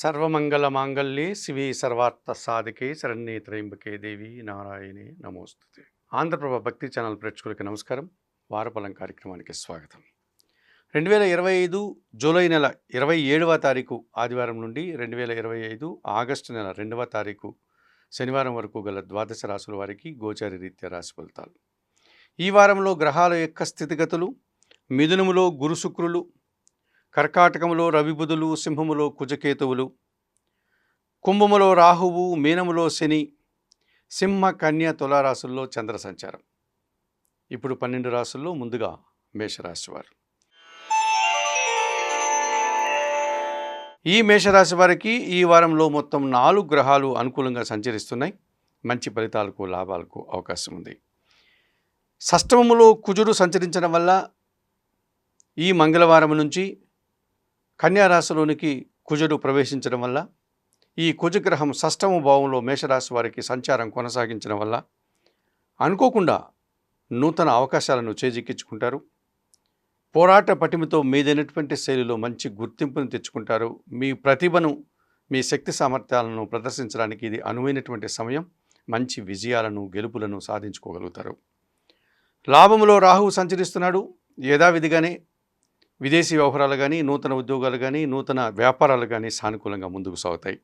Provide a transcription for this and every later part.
సర్వమంగళ మాంగళ్యే శివి సర్వార్థ సాధికే శరణ్యే త్రయంబకే దేవి నారాయణే నమోస్తుతే. ఆంధ్రప్రభ భక్తి ఛానల్ ప్రేక్షకులకి నమస్కారం. వారపలం కార్యక్రమానికి స్వాగతం. రెండు వేల ఇరవై ఐదు జూలై నెల ఇరవై ఏడవ తారీఖు ఆదివారం నుండి రెండు వేల ఇరవై ఐదు ఆగస్టు నెల రెండవ తారీఖు శనివారం వరకు గల ద్వాదశ రాశుల వారికి గోచారి రీత్యా రాశి ఫలితాలు. ఈ వారంలో గ్రహాల యొక్క స్థితిగతులు మిథునములో గురు శుక్రులు కర్కాటకంలో రవిబుధులు సింహములో కుజకేతువులు కుంభములో రాహువు మీనములో శని సింహ కన్య తులారాశుల్లో చంద్ర సంచారం. ఇప్పుడు పన్నెండు రాశుల్లో ముందుగా మేషరాశి వారు. ఈ మేషరాశి వారికి ఈ వారంలో మొత్తం నాలుగు గ్రహాలు అనుకూలంగా సంచరిస్తున్నాయి. మంచి ఫలితాలకు లాభాలకు అవకాశం ఉంది. షష్టమములో కుజుడు సంచరించడం వల్ల ఈ మంగళవారం నుంచి కన్యారాశిలోనికి కుజుడు ప్రవేశించడం వల్ల ఈ కుజగ్రహం షష్టమ భావంలో మేషరాశి వారికి సంచారం కొనసాగించడం వల్ల అనుకోకుండా నూతన అవకాశాలను చేజిక్కించుకుంటారు. పోరాట పటిమతో మీదైనటువంటి శైలిలో మంచి గుర్తింపును తెచ్చుకుంటారు. మీ ప్రతిభను మీ శక్తి సామర్థ్యాలను ప్రదర్శించడానికి ఇది అనువైనటువంటి సమయం. మంచి విజయాలను గెలుపులను సాధించుకోగలుగుతారు. లాభములో రాహువు సంచరిస్తున్నాడు. యథావిధిగానే విదేశీ వ్యవహారాలు కానీ నూతన ఉద్యోగాలు కానీ నూతన వ్యాపారాలు కానీ సానుకూలంగా ముందుకు సాగుతాయి.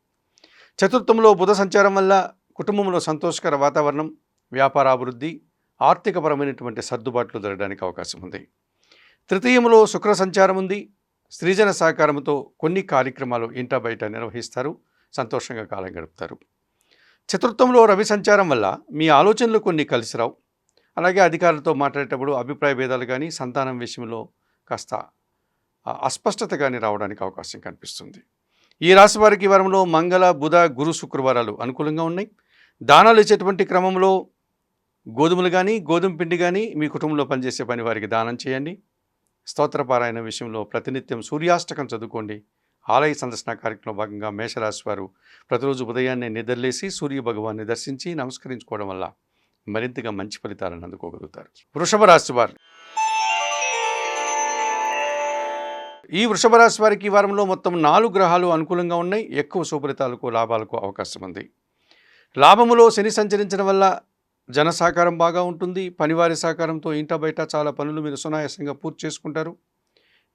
చతుర్థంలో బుధ సంచారం వల్ల కుటుంబంలో సంతోషకర వాతావరణం వ్యాపార అభివృద్ధి ఆర్థికపరమైనటువంటి సర్దుబాట్లు జరగడానికి అవకాశం ఉంది. తృతీయంలో శుక్ర సంచారం ఉంది. స్త్రీజన సహకారంతో కొన్ని కార్యక్రమాలు ఇంట బయట నిర్వహిస్తారు. సంతోషంగా కాలం గడుపుతారు. చతుర్థంలో రవి సంచారం వల్ల మీ ఆలోచనలు కొన్ని కలిసిరావు. అలాగే అధికారులతో మాట్లాడేటప్పుడు అభిప్రాయ భేదాలు కానీ సంతానం విషయంలో కాస్త అస్పష్టత కానీ రావడానికి అవకాశం కనిపిస్తుంది. ఈ రాశి వారికి వారంలో మంగళ బుధ గురు శుక్రవారాలు అనుకూలంగా ఉన్నాయి. దానాలు ఇచ్చేటువంటి క్రమంలో గోధుమలు కానీ గోధుమ పిండి కానీ మీ కుటుంబంలో పనిచేసే పని వారికి దానం చేయండి. స్తోత్రపారాయణ విషయంలో ప్రతినిత్యం సూర్యాష్టకం చదువుకోండి. ఆలయ సందర్శన కార్యక్రమంలో భాగంగా మేషరాశి వారు ప్రతిరోజు ఉదయాన్నే నిద్రలేసి సూర్య భగవాన్ని దర్శించి నమస్కరించుకోవడం వల్ల మరింతగా మంచి ఫలితాలను అందుకోగలుగుతారు. వృషభ రాశి వారు ఈ వృషభ రాశి వారికి ఈ వారంలో మొత్తం నాలుగు గ్రహాలు అనుకూలంగా ఉన్నాయి. ఎక్కువ శుభలితాలకు లాభాలకు అవకాశం ఉంది. లాభములో శని సంచరించడం వల్ల జన సహకారం బాగా ఉంటుంది. పనివారి సహకారంతో ఇంట బయట చాలా పనులు మీరు సునాయాసంగా పూర్తి చేసుకుంటారు.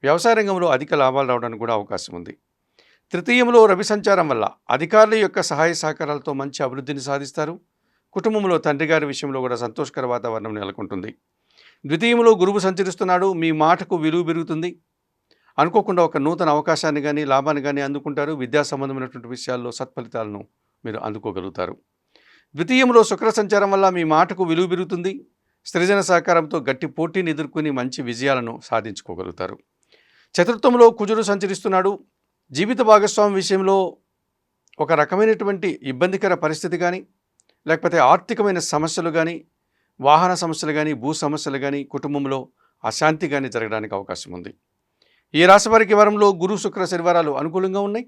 వ్యవసాయ రంగంలో అధిక లాభాలు రావడానికి కూడా అవకాశం ఉంది. తృతీయంలో రవి సంచారం వల్ల అధికారుల యొక్క సహాయ సహకారాలతో మంచి అభివృద్ధిని సాధిస్తారు. కుటుంబంలో తండ్రి గారి విషయంలో కూడా సంతోషకర వాతావరణం నెలకొంటుంది. ద్వితీయంలో గురువు సంచరిస్తున్నాడు. మీ మాటకు విలువ పెరుగుతుంది. అనుకోకుండా ఒక నూతన అవకాశాన్ని కానీ లాభాన్ని కానీ అందుకుంటారు. విద్యా సంబంధమైనటువంటి విషయాల్లో సత్ఫలితాలను మీరు అందుకోగలుగుతారు. ద్వితీయంలో శుక్ర సంచారం వల్ల మీ మాటకు విలువ పెరుగుతుంది. సృజన సహకారంతో గట్టి పోటీని ఎదుర్కొని మంచి విజయాలను సాధించుకోగలుగుతారు. చతుర్థంలో కుజుడు సంచరిస్తున్నాడు. జీవిత భాగస్వామి విషయంలో ఒక రకమైనటువంటి ఇబ్బందికర పరిస్థితి కానీ లేకపోతే ఆర్థికమైన సమస్యలు కానీ వాహన సమస్యలు కానీ భూ సమస్యలు కానీ కుటుంబంలో అశాంతి కానీ జరగడానికి అవకాశం ఉంది. ఈ రాశి వారికి వారంలో గురు శుక్ర శనివారాలు అనుకూలంగా ఉన్నాయి.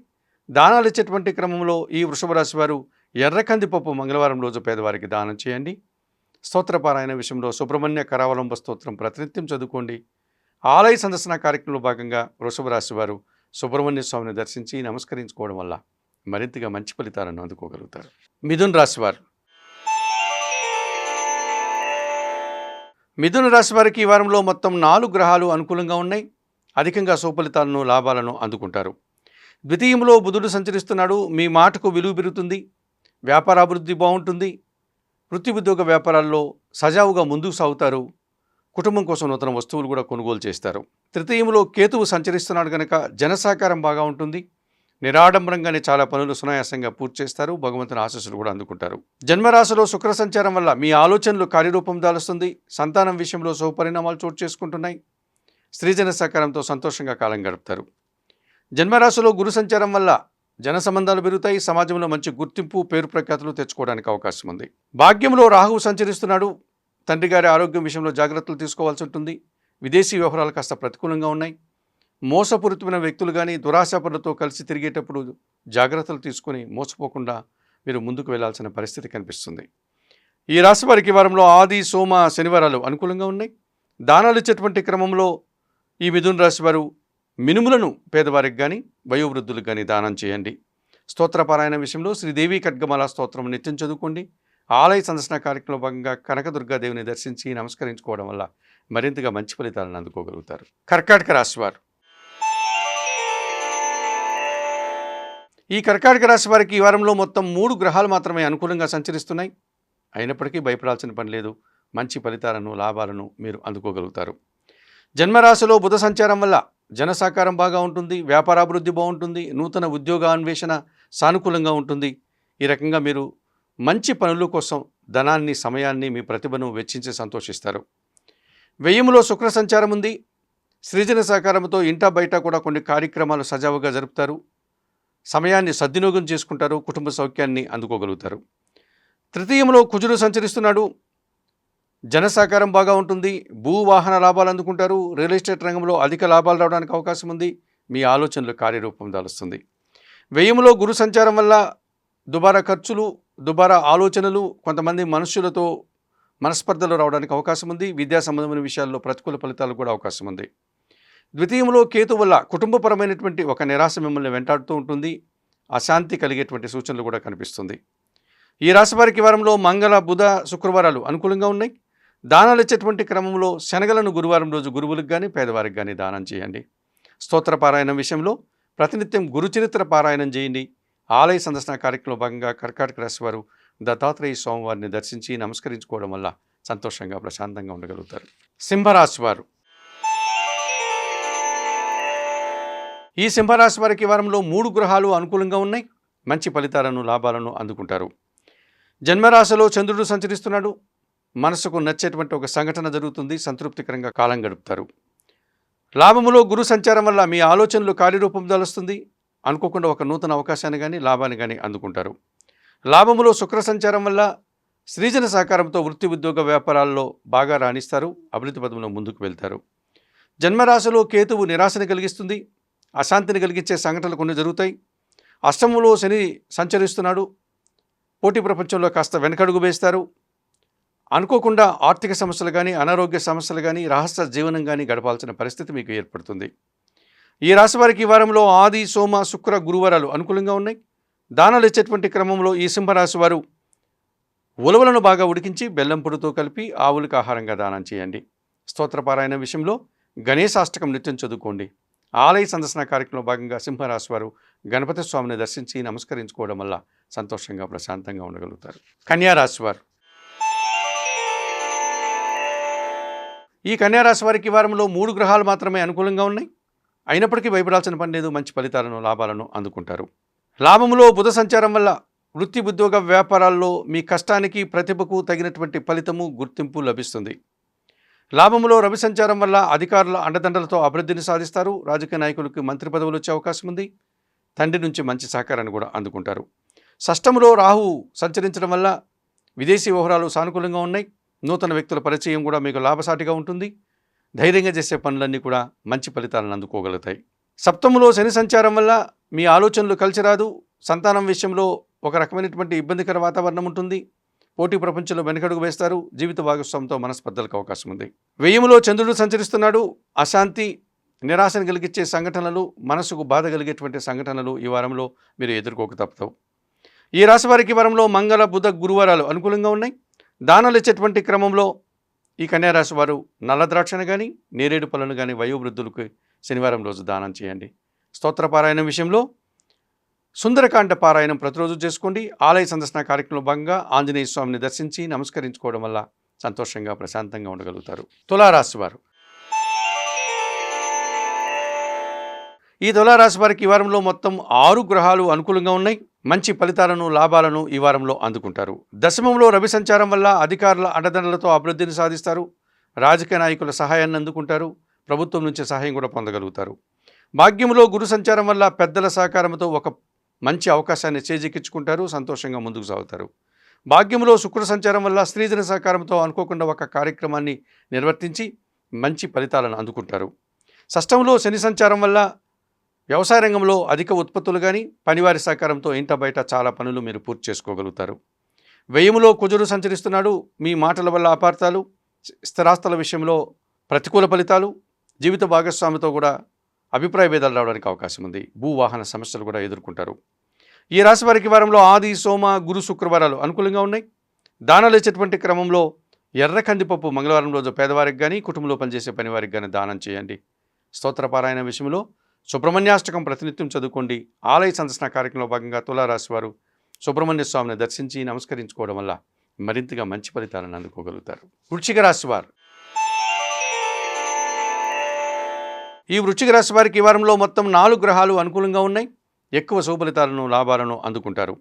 దానాలు ఇచ్చేటువంటి క్రమంలో ఈ వృషభ రాశి వారు ఎర్రకంది పప్పు మంగళవారం రోజు పేదవారికి దానం చేయండి. స్తోత్రపారాయణ విషయంలో సుబ్రహ్మణ్య కరావలంబ స్తోత్రం ప్రతినిత్యం చదువుకోండి. ఆలయ సందర్శన కార్యక్రమంలో భాగంగా వృషభ రాశి వారు సుబ్రహ్మణ్య స్వామిని దర్శించి నమస్కరించుకోవడం వల్ల మరింతగా మంచి ఫలితాలను అందుకోగలుగుతారు. మిథున్ రాశి వారు మిథున రాశి వారికి ఈ వారంలో మొత్తం నాలుగు గ్రహాలు అనుకూలంగా ఉన్నాయి. అధికంగా సుఫలితాలను లాభాలను అందుకుంటారు. ద్వితీయంలో బుధుడు సంచరిస్తున్నాడు. మీ మాటకు విలువ పెరుగుతుంది. వ్యాపార అభివృద్ధి బాగుంటుంది. వృత్తి ఉద్యోగ వ్యాపారాల్లో సజావుగా ముందుకు సాగుతారు. కుటుంబం కోసం నూతన వస్తువులు కూడా కొనుగోలు చేస్తారు. తృతీయంలో కేతువు సంచరిస్తున్నాడు కనుక జనసహకారం బాగా ఉంటుంది. నిరాడంబరంగానే చాలా పనులు సునాయాసంగా పూర్తి చేస్తారు. భగవంతుని ఆశస్సులు కూడా అందుకుంటారు. జన్మరాశిలో శుక్ర సంచారం వల్ల మీ ఆలోచనలు కార్యరూపం దాలుస్తుంది. సంతానం విషయంలో శుభపరిణామాలు చోటు చేసుకుంటున్నాయి. స్త్రీజన సహకారంతో సంతోషంగా కాలం గడుపుతారు. జన్మరాశిలో గురు సంచారం వల్ల జన సంబంధాలు పెరుగుతాయి. సమాజంలో మంచి గుర్తింపు పేరు ప్రఖ్యాతులు తెచ్చుకోవడానికి అవకాశం ఉంది. భాగ్యంలో రాహువు సంచరిస్తున్నాడు. తండ్రి గారి ఆరోగ్యం విషయంలో జాగ్రత్తలు తీసుకోవాల్సి ఉంటుంది. విదేశీ వ్యవహారాలు కాస్త ప్రతికూలంగా ఉన్నాయి. మోసపూరితమైన వ్యక్తులు కానీ దురాశాపరులతో కలిసి తిరిగేటప్పుడు జాగ్రత్తలు తీసుకొని మోసపోకుండా మీరు ముందుకు వెళ్ళాల్సిన పరిస్థితి కనిపిస్తుంది. ఈ రాశి వారికి వారంలో ఆది సోమ శనివారాలు అనుకూలంగా ఉన్నాయి. దానాలు ఇచ్చేటువంటి క్రమంలో ఈ మిథున రాశి వారు మినుములను పేదవారికి కానీ వయోవృద్ధులకు కానీ దానం చేయండి. స్తోత్రపారాయణ విషయంలో శ్రీదేవి ఖడ్గమాల స్తోత్రం నిత్యం చదువుకోండి. ఆలయ సందర్శన కార్యక్రమంలో భాగంగా కనకదుర్గాదేవిని దర్శించి నమస్కరించుకోవడం వల్ల మరింతగా మంచి ఫలితాలను అందుకోగలుగుతారు. కర్కాటక రాశి వారు. ఈ కర్కాటక రాశి వారికి ఈ వారంలో మొత్తం మూడు గ్రహాలు మాత్రమే అనుకూలంగా సంచరిస్తున్నాయి. అయినప్పటికీ భయపడాల్సిన పని లేదు. మంచి ఫలితాలను లాభాలను మీరు అందుకోగలుగుతారు. జన్మరాశిలో బుధ సంచారం వల్ల జనసాకారం బాగా ఉంటుంది వ్యాపారాభివృద్ధి బాగుంటుంది నూతన ఉద్యోగ అన్వేషణ సానుకూలంగా ఉంటుంది. ఈ రకంగా మీరు మంచి పనుల కోసం ధనాన్ని సమయాన్ని మీ ప్రతిభను వెచ్చించి సంతోషిస్తారు. వెయ్యిములో శుక్ర సంచారం ఉంది. సృజన సహకారంతో ఇంటా బయట కూడా కొన్ని కార్యక్రమాలు సజావుగా జరుపుతారు. సమయాన్ని సద్వినియోగం చేసుకుంటారు కుటుంబ సౌఖ్యాన్ని అందుకోగలుగుతారు. తృతీయంలో కుజుడు సంచరిస్తున్నాడు. జన సహకారం బాగా ఉంటుంది. భూ వాహన లాభాలు అందుకుంటారు. రియల్ ఎస్టేట్ రంగంలో అధిక లాభాలు రావడానికి అవకాశం ఉంది. మీ ఆలోచనలు కార్యరూపం దాలుస్తుంది. వ్యయంలో గురు సంచారం వల్ల దుబారా ఖర్చులు దుబారా ఆలోచనలు కొంతమంది మనుషులతో మనస్పర్ధలు రావడానికి అవకాశం ఉంది. విద్యా సంబంధమైన విషయాల్లో ప్రతికూల ఫలితాలు కూడా అవకాశం ఉంది. ద్వితీయంలో కేతు వల్ల కుటుంబపరమైనటువంటి ఒక నిరాశ మిమ్మల్ని వెంటాడుతూ ఉంటుంది. అశాంతి కలిగేటువంటి సూచనలు కూడా కనిపిస్తుంది. ఈ రాశి వారికి వారంలో మంగళ బుధ శుక్రవారాలు అనుకూలంగా ఉన్నాయి. దానాలు ఇచ్చేటువంటి క్రమంలో శనగలను గురువారం రోజు గురువులకు కానీ పేదవారికి కానీ దానం చేయండి. స్తోత్ర పారాయణం విషయంలో ప్రతినిత్యం గురుచరిత్ర పారాయణం చేయండి. ఆలయ సందర్శన కార్యక్రమంలో భాగంగా కర్కాటక రాశి వారు దత్తాత్రేయ స్వామివారిని దర్శించి నమస్కరించుకోవడం వల్ల సంతోషంగా ప్రశాంతంగా ఉండగలుగుతారు. సింహరాశి వారు. ఈ సింహరాశి వారికి వారంలో మూడు గ్రహాలు అనుకూలంగా ఉన్నాయి. మంచి ఫలితాలను లాభాలను అందుకుంటారు. జన్మరాశిలో చంద్రుడు సంచరిస్తున్నాడు. మనసుకు నచ్చేటువంటి ఒక సంఘటన జరుగుతుంది సంతృప్తికరంగా కాలం గడుపుతారు. లాభములో గురు సంచారం వల్ల మీ ఆలోచనలు కార్యరూపం దాలుస్తుంది అనుకోకుండా ఒక నూతన అవకాశాన్ని కానీ లాభాన్ని కానీ అందుకుంటారు. లాభములో శుక్ర సంచారం వల్ల సృజన సహకారంతో వృత్తి ఉద్యోగ వ్యాపారాల్లో బాగా రాణిస్తారు. అభివృద్ధి పదంలో ముందుకు వెళ్తారు. జన్మరాశిలో కేతువు నిరాశను కలిగిస్తుంది. అశాంతిని కలిగించే సంఘటనలు కొన్ని జరుగుతాయి. అష్టములో శని సంచరిస్తున్నాడు. పోటీ ప్రపంచంలో కాస్త వెనకడుగు వేస్తారు. అనుకోకుండా ఆర్థిక సమస్యలు కానీ అనారోగ్య సమస్యలు కానీ రహస్య జీవనం కానీ గడపాల్సిన పరిస్థితి మీకు ఏర్పడుతుంది. ఈ రాశి వారికి ఈ వారంలో ఆది సోమ శుక్ర గురువారాలు అనుకూలంగా ఉన్నాయి. దానాలు ఇచ్చేటువంటి క్రమంలో ఈ సింహరాశి వారు ఉలవలను బాగా ఉడికించి బెల్లం పొడితో కలిపి ఆవులకు ఆహారంగా దానం చేయండి. స్తోత్రపారాయణ విషయంలో గణేశాష్టకం నిత్యం చదువుకోండి. ఆలయ సందర్శన కార్యక్రమంలో భాగంగా సింహరాశి వారు గణపతి స్వామిని దర్శించి నమస్కరించుకోవడం వల్ల సంతోషంగా ప్రశాంతంగా ఉండగలుగుతారు. కన్యారాశి వారు ఈ కన్యారాశి వారికి వారంలో మూడు గ్రహాలు మాత్రమే అనుకూలంగా ఉన్నాయి. అయినప్పటికీ భయపడాల్సిన పని లేదు. మంచి ఫలితాలను లాభాలను అందుకుంటారు. లాభములో బుధ సంచారం వల్ల వృత్తి ఉద్యోగ వ్యాపారాల్లో మీ కష్టానికి ప్రతిభకు తగినటువంటి ఫలితము గుర్తింపు లభిస్తుంది. లాభములో రవి సంచారం వల్ల అధికారుల అండదండలతో అభివృద్ధిని సాధిస్తారు. రాజకీయ నాయకులకు మంత్రి పదవులు వచ్చే అవకాశం ఉంది. తండ్రి నుంచి మంచి సహకారాన్ని కూడా అందుకుంటారు. షష్టములో రాహు సంచరించడం వల్ల విదేశీ వ్యవహారాలు సానుకూలంగా ఉన్నాయి. నూతన వ్యక్తుల పరిచయం కూడా మీకు లాభసాటిగా ఉంటుంది. ధైర్యంగా చేసే పనులన్నీ కూడా మంచి ఫలితాలను అందుకోగలుగుతాయి. సప్తములో శని సంచారం వల్ల మీ ఆలోచనలు కలిసిరాదు. సంతానం విషయంలో ఒక రకమైనటువంటి ఇబ్బందికర వాతావరణం ఉంటుంది. పోటీ ప్రపంచంలో వెనకడుగు వేస్తారు. జీవిత భాగస్వామితో మనస్పర్ధలకు అవకాశం ఉంది. వ్యయములో చంద్రుడు సంచరిస్తున్నాడు. అశాంతి నిరాశను కలిగించే సంఘటనలు మనసుకు బాధ కలిగేటువంటి సంఘటనలు ఈ వారంలో మీరు ఎదుర్కోక తప్పుతావు ఈ రాశి వారికి వారంలో మంగళ బుధ గురువారాలు అనుకూలంగా ఉన్నాయి. దానాలు ఇచ్చేటువంటి క్రమంలో ఈ కన్యారాశి వారు నల్ల ద్రాక్షను కానీ నేరేడు పళ్ళను కానీ వయోవృద్ధులకు శనివారం రోజు దానం చేయండి. స్తోత్ర పారాయణం విషయంలో సుందరకాండ పారాయణం ప్రతిరోజు చేసుకోండి. ఆలయ సందర్శన కార్యక్రమంలో భాగంగా ఆంజనేయ స్వామిని దర్శించి నమస్కరించుకోవడం వల్ల సంతోషంగా ప్రశాంతంగా ఉండగలుగుతారు. తులారాశి వారు. ఈ తులారాశి వారికి ఈ వారంలో మొత్తం ఆరు గ్రహాలు అనుకూలంగా ఉన్నాయి. మంచి ఫలితాలను లాభాలను ఈ వారంలో అందుకుంటారు. దశమంలో రవి సంచారం వల్ల అధికారుల అండదండలతో అభివృద్ధిని సాధిస్తారు. రాజకీయ నాయకుల సహాయాన్ని అందుకుంటారు. ప్రభుత్వం నుంచి సహాయం కూడా పొందగలుగుతారు. భాగ్యంలో గురు సంచారం వల్ల పెద్దల సహకారంతో ఒక మంచి అవకాశాన్ని చేజిక్కించుకుంటారు. సంతోషంగా ముందుకు సాగుతారు. భాగ్యంలో శుక్ర సంచారం వల్ల స్త్రీజన సహకారంతో అనుకోకుండా ఒక కార్యక్రమాన్ని నిర్వర్తించి మంచి ఫలితాలను అందుకుంటారు. షష్టంలో శని సంచారం వల్ల వ్యవసాయ రంగంలో అధిక ఉత్పత్తులు కానీ పనివారి సహకారంతో ఇంట బయట చాలా పనులు మీరు పూర్తి చేసుకోగలుగుతారు. వ్యయములో కుజుడు సంచరిస్తున్నాడు. మీ మాటల వల్ల అపార్థాలు స్థిరాస్తుల విషయంలో ప్రతికూల ఫలితాలు జీవిత భాగస్వామితో కూడా అభిప్రాయ భేదాలు రావడానికి అవకాశం ఉంది. భూవాహన సమస్యలు కూడా ఎదుర్కొంటారు. ఈ రాశి వారికి వారంలో ఆది సోమ గురు శుక్రవారాలు అనుకూలంగా ఉన్నాయి. దానాలు ఇచ్చేటువంటి క్రమంలో ఎర్ర కందిపప్పు మంగళవారం రోజు పేదవారికి కానీ కుటుంబంలో పనిచేసే పనివారికి కానీ దానం చేయండి. స్తోత్రపారాయణ విషయంలో సుబ్రహ్మణ్యాష్టకం ప్రతినిత్యం చదువుకోండి. ఆలయ సందర్శన కార్యక్రమంలో భాగంగా తులారాశి వారు సుబ్రహ్మణ్య స్వామిని దర్శించి నమస్కరించుకోవడం వల్ల మరింతగా మంచి ఫలితాలను అందుకోగలుగుతారు. వృశ్చిక రాశి వారు. ఈ వృశ్చిక రాశి వారికి ఈ వారంలో మొత్తం నాలుగు గ్రహాలు అనుకూలంగా ఉన్నాయి. ఎక్కువ శుభలితాలను లాభాలను అందుకుంటారు.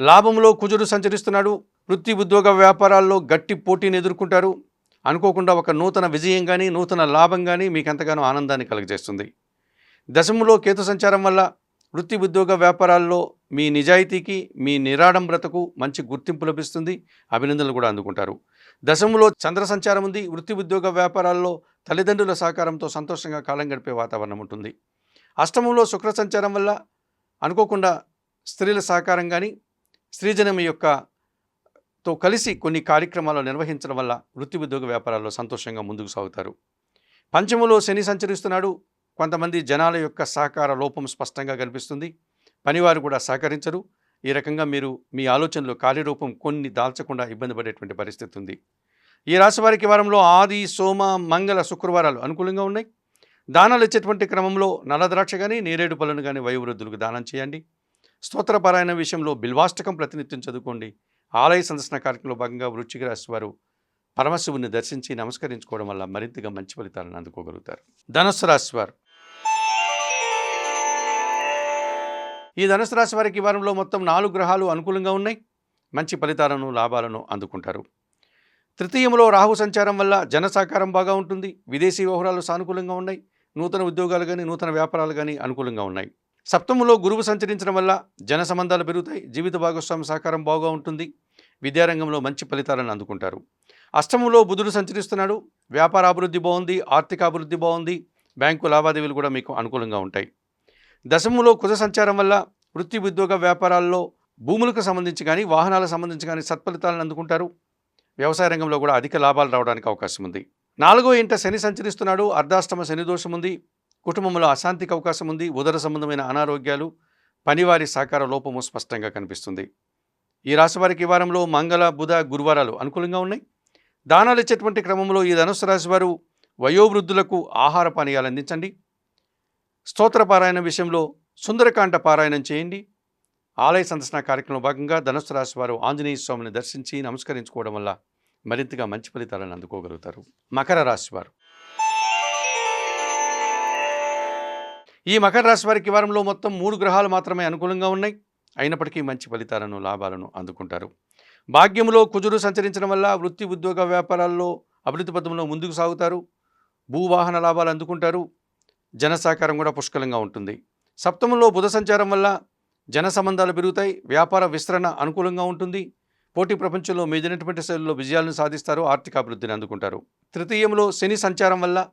లాభంలో కుజుడు సంచరిస్తున్నాడు. వృత్తి ఉద్యోగ వ్యాపారాల్లో గట్టి పోటీని ఎదుర్కొంటారు. అనుకోకుండా ఒక నూతన విజయం కానీ నూతన లాభం కానీ మీకు ఎంతగానో ఆనందాన్ని కలుగజేస్తుంది. దశములో కేతు సంచారం వల్ల వృత్తి ఉద్యోగ వ్యాపారాల్లో మీ నిజాయితీకి మీ నిరాడంబ్రతకు మంచి గుర్తింపు లభిస్తుంది. అభినందనలు కూడా అందుకుంటారు. దశములో చంద్ర సంచారం ఉంది. వృత్తి ఉద్యోగ వ్యాపారాల్లో తల్లిదండ్రుల సహకారంతో సంతోషంగా కాలం గడిపే వాతావరణం ఉంటుంది. అష్టమంలో శుక్ర సంచారం వల్ల అనుకోకుండా స్త్రీల సహకారం కానీ స్త్రీజనం యొక్క తో కలిసి కొన్ని కార్యక్రమాలు నిర్వహించడం వల్ల వృత్తి ఉద్యోగ వ్యాపారాల్లో సంతోషంగా ముందుకు సాగుతారు. పంచములో శని సంచరిస్తున్నాడు. కొంతమంది జనాల యొక్క సహకార లోపం స్పష్టంగా కనిపిస్తుంది. పనివారు కూడా సహకరించరు. ఈ రకంగా మీరు మీ ఆలోచనలో కార్యరూపం కొన్ని దాల్చకుండా ఇబ్బంది పడేటువంటి పరిస్థితి ఉంది. ఈ రాశి వారికి వారంలో ఆది సోమ మంగళ శుక్రవారాలు అనుకూలంగా ఉన్నాయి. దానాలు ఇచ్చేటువంటి క్రమంలో నల్లద్రాక్ష కానీ నేరేడు పళ్ళను కానీ వయోవృద్ధులకు దానం చేయండి. స్తోత్రపారాయణ విషయంలో బిల్వాష్టకం ప్రతినిత్యం చదువుకోండి. ఆలయ సందర్శన కార్యక్రమంలో భాగంగా వృచ్చిక రాశి వారు పరమశివుని దర్శించి నమస్కరించుకోవడం వల్ల మరింతగా మంచి ఫలితాలను అందుకోగలుగుతారు. ధనుస్సు రాశి ఈ ధనుసు రాశి వారికి వారంలో మొత్తం నాలుగు గ్రహాలు అనుకూలంగా ఉన్నాయి. మంచి ఫలితాలను లాభాలను అందుకుంటారు. తృతీయంలో రాహు సంచారం వల్ల జన సహకారం బాగా ఉంటుంది. విదేశీ వ్యవహారాలు సానుకూలంగా ఉన్నాయి. నూతన ఉద్యోగాలు కానీ నూతన వ్యాపారాలు కానీ అనుకూలంగా ఉన్నాయి. సప్తములో గురువు సంచరించడం వల్ల జన సంబంధాలు పెరుగుతాయి. జీవిత భాగస్వామి సహకారం బాగా ఉంటుంది. విద్యారంగంలో మంచి ఫలితాలను అందుకుంటారు. అష్టమంలో బుధుడు సంచరిస్తున్నాడు. వ్యాపార అభివృద్ధి బాగుంది. ఆర్థిక అభివృద్ధి బాగుంది. బ్యాంకు లావాదేవీలు కూడా మీకు అనుకూలంగా ఉంటాయి. దశములో కుజ సంచారం వల్ల వృత్తి ఉద్యోగ వ్యాపారాల్లో భూములకు సంబంధించి కానీ వాహనాలకు సంబంధించి కానీ సత్ఫలితాలను అందుకుంటారు. వ్యవసాయ రంగంలో కూడా అధిక లాభాలు రావడానికి అవకాశం ఉంది. నాలుగో ఇంట శని సంచరిస్తున్నాడు. అర్ధాష్టమ శని దోషం ఉంది. కుటుంబంలో అశాంతికి అవకాశం ఉంది. ఉదర సంబంధమైన అనారోగ్యాలు పనివారి సహకార లోపము స్పష్టంగా కనిపిస్తుంది. ఈ రాశివారికి ఈ వారంలో మంగళ బుధ గురువారాలు అనుకూలంగా ఉన్నాయి. దానాలు ఇచ్చేటువంటి క్రమంలో ఈ ధనుసు రాశివారు వయోవృద్ధులకు ఆహార పానీయాలు అందించండి. స్తోత్ర పారాయణ విషయంలో సుందరకాండ పారాయణం చేయండి. ఆలయ సందర్శన కార్యక్రమంలో భాగంగా ధనుసు రాశి వారు ఆంజనేయ స్వామిని దర్శించి నమస్కరించుకోవడం వల్ల మరింతగా మంచి ఫలితాలను అందుకోగలుగుతారు. మకర రాశి వారు. ఈ మకర రాశి వారికి వారంలో మొత్తం మూడు గ్రహాలు మాత్రమే అనుకూలంగా ఉన్నాయి. అయినప్పటికీ మంచి ఫలితాలను లాభాలను అందుకుంటారు. భాగ్యంలో కుజుడు సంచరించడం వల్ల వృత్తి ఉద్యోగ వ్యాపారాల్లో అభివృద్ధి పథంలో ముందుకు సాగుతారు. భూవాహన లాభాలు అందుకుంటారు. జన సహకారం కూడా పుష్కలంగా ఉంటుంది. సప్తమంలో బుధ సంచారం వల్ల జన సంబంధాలు పెరుగుతాయి వ్యాపార విస్తరణ అనుకూలంగా ఉంటుంది. పోటీ ప్రపంచంలో మీదినటువంటి శైలిలో విజయాలను సాధిస్తారు ఆర్థిక అభివృద్ధిని అందుకుంటారు. తృతీయంలో శని సంచారం వల్ల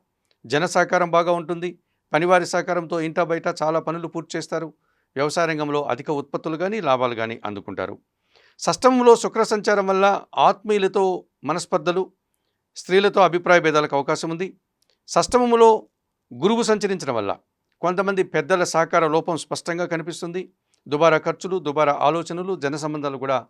జన సహకారం బాగా ఉంటుంది. పనివారి సహకారంతో ఇంటా బయట చాలా పనులు పూర్తి చేస్తారు. వ్యవసాయ రంగంలో అధిక ఉత్పత్తులు కానీ లాభాలు కానీ అందుకుంటారు. షష్టమంలో శుక్ర సంచారం వల్ల ఆత్మీయులతో మనస్పర్ధలు స్త్రీలతో అభిప్రాయ భేదాలకు అవకాశం ఉంది. షష్టమములో గురువు సంచరించడం వల్ల కొంతమంది పెద్దల సహకార లోపం స్పష్టంగా కనిపిస్తుంది. దుబారా ఖర్చులు దుబారా ఆలోచనలు జన సంబంధాలు కూడా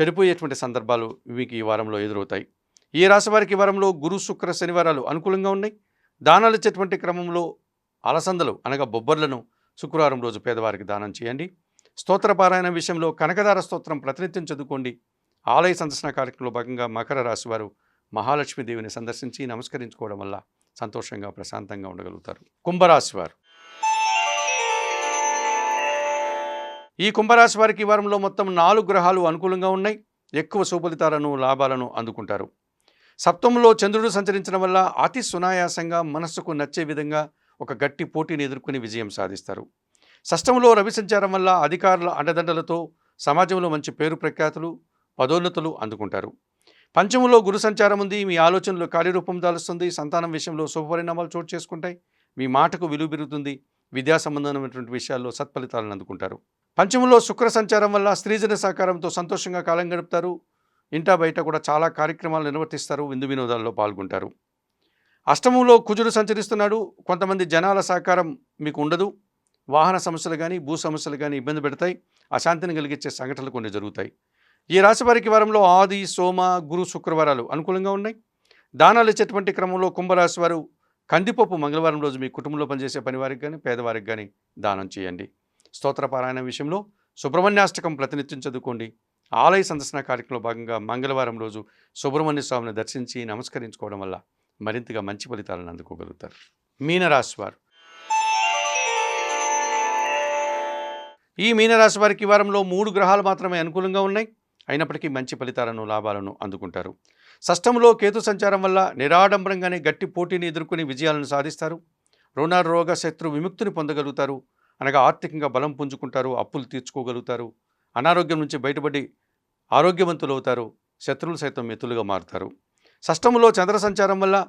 చెడిపోయేటువంటి సందర్భాలు మీకు ఈ వారంలో ఎదురవుతాయి. ఈ రాశి వారికి ఈ వారంలో గురు శుక్ర శనివారాలు అనుకూలంగా ఉన్నాయి. దానాలు ఇచ్చేటువంటి క్రమంలో అలసందలు అనగా బొబ్బర్లను శుక్రవారం రోజు పేదవారికి దానం చేయండి. స్తోత్ర పారాయణ విషయంలో కనకదార స్తోత్రం ప్రతినిత్యం చదువుకోండి. ఆలయ సందర్శన కార్యక్రమంలో భాగంగా మకర రాశివారు మహాలక్ష్మీదేవిని సందర్శించి నమస్కరించుకోవడం వల్ల సంతోషంగా ప్రశాంతంగా ఉండగలుగుతారు. కుంభరాశి వారు. ఈ కుంభరాశి వారికి ఈ వారంలో మొత్తం నాలుగు గ్రహాలు అనుకూలంగా ఉన్నాయి. ఎక్కువ సుఫలితాలను లాభాలను అందుకుంటారు. సప్తంలో చంద్రుడు సంచరించడం వల్ల అతి సునాయాసంగా మనస్సుకు నచ్చే విధంగా ఒక గట్టి పోటీని ఎదుర్కొని విజయం సాధిస్తారు. షష్టంలో రవి సంచారం వల్ల అధికారుల అండదండలతో సమాజంలో మంచి పేరు ప్రఖ్యాతులు పదోన్నతులు అందుకుంటారు. పంచములో గురు సంచారం ఉంది మీ ఆలోచనలు కార్యరూపం దాలుస్తుంది సంతానం విషయంలో శుభపరిణామాలు చోటు చేసుకుంటాయి మీ మాటకు విలువ పెరుగుతుంది విద్యా సంబంధమైనటువంటి విషయాల్లో సత్ఫలితాలను అందుకుంటారు. పంచములో శుక్ర సంచారం వల్ల స్త్రీజన సహకారంతో సంతోషంగా కాలం గడుపుతారు ఇంటా బయట కూడా చాలా కార్యక్రమాలు నిర్వర్తిస్తారు విందు వినోదాల్లో పాల్గొంటారు. అష్టమంలో కుజుడు సంచరిస్తున్నాడు కొంతమంది జనాల సహకారం మీకు ఉండదు వాహన సమస్యలు కానీ భూ సమస్యలు కానీ ఇబ్బంది పెడతాయి అశాంతిని కలిగించే సంఘటనలు కొన్ని జరుగుతాయి. ఈ రాశి వారికి వారంలో ఆది సోమ గురు శుక్రవారాలు అనుకూలంగా ఉన్నాయి. దానాలు ఇచ్చేటువంటి క్రమంలో కుంభరాశి వారు కందిపప్పు మంగళవారం రోజు మీ కుటుంబంలో పనిచేసే పనివారికి కానీ పేదవారికి కానీ దానం చేయండి. స్తోత్రపారాయణ విషయంలో సుబ్రహ్మణ్యాష్టకం ప్రతినిత్యం చదువుకోండి. ఆలయ సందర్శన కార్యక్రమంలో భాగంగా మంగళవారం రోజు సుబ్రహ్మణ్య స్వామిని దర్శించి నమస్కరించుకోవడం వల్ల మరింతగా మంచి ఫలితాలను అందుకోగలుగుతారు. మీనరాశి వారు. ఈ మీనరాశి వారికి వారంలో మూడు గ్రహాలు మాత్రమే అనుకూలంగా ఉన్నాయి. అయినప్పటికీ మంచి ఫలితాలను లాభాలను అందుకుంటారు. షష్టంలో కేతు సంచారం వల్ల నిరాడంబరంగానే గట్టి పోటీని ఎదుర్కొని విజయాలను సాధిస్తారు. రుణ రోగ శత్రు విముక్తిని పొందగలుగుతారు. అనగా ఆర్థికంగా బలం పుంజుకుంటారు అప్పులు తీర్చుకోగలుగుతారు. అనారోగ్యం నుంచి బయటపడి ఆరోగ్యవంతులు అవుతారు. శత్రువులు సైతం మిత్రులుగా మారుతారు. షష్టంలో చంద్ర సంచారం వల్ల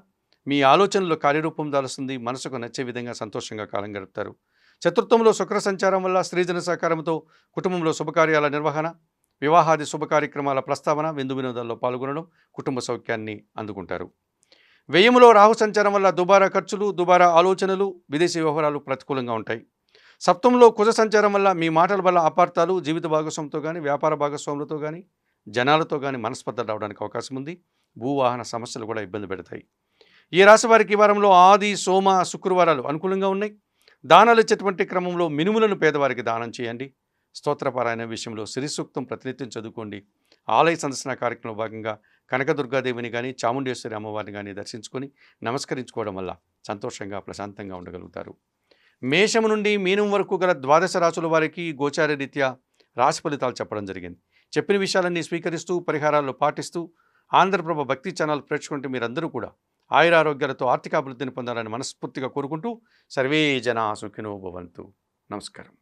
మీ ఆలోచనలో కార్యరూపం దాలుస్తుంది మనసుకు నచ్చే విధంగా సంతోషంగా కాలం గడుపుతారు. చతుర్థంలో శుక్ర సంచారం వల్ల స్త్రీజన సహకారంతో కుటుంబంలో శుభకార్యాల నిర్వహణ వివాహాది శుభ కార్యక్రమాల ప్రస్తావన విందు వినోదాల్లో పాల్గొనడం కుటుంబ సౌఖ్యాన్ని అందుకుంటారు. వ్యయంలో రాహు సంచారం వల్ల దుబారా ఖర్చులు దుబారా ఆలోచనలు విదేశీ వ్యవహారాలు ప్రతికూలంగా ఉంటాయి. సప్తంలో కుజ సంచారం వల్ల మీ మాటల వల్ల అపార్థాలు జీవిత భాగస్వామితో కానీ వ్యాపార భాగస్వాములతో కానీ జనాలతో కానీ మనస్పర్ధలు రావడానికి అవకాశం ఉంది. భూవాహన సమస్యలు కూడా ఇబ్బంది పెడతాయి. ఈ రాశి వారికి ఈ వారంలో ఆది సోమ శుక్రవారాలు అనుకూలంగా ఉన్నాయి. దానాలు ఇచ్చేటువంటి క్రమంలో మినుములను పేదవారికి దానం చేయండి. స్తోత్రపారాయణ విషయంలో సిరిసూక్తం ప్రతినిత్యం చదువుకోండి. ఆలయ సందర్శన కార్యక్రమంలో భాగంగా కనకదుర్గాదేవిని కానీ చాముండేశ్వరి అమ్మవారిని కానీ దర్శించుకొని నమస్కరించుకోవడం వల్ల సంతోషంగా ప్రశాంతంగా ఉండగలుగుతారు. మేషము నుండి మీనం వరకు గల ద్వాదశ రాసుల వారికి గోచార రీత్యా రాశి ఫలితాలు చెప్పడం జరిగింది. చెప్పిన విషయాలన్నీ స్వీకరిస్తూ పరిహారాలు పాటిస్తూ ఆంధ్రప్రభ భక్తి ఛానల్ ప్రేక్షకుంటే మీరందరూ కూడా ఆయురారోగ్యాలతో ఆర్థిక అభివృద్ధిని పొందాలని మనస్ఫూర్తిగా కోరుకుంటూ సర్వే జనా సుఖినో భవంతు. నమస్కారం.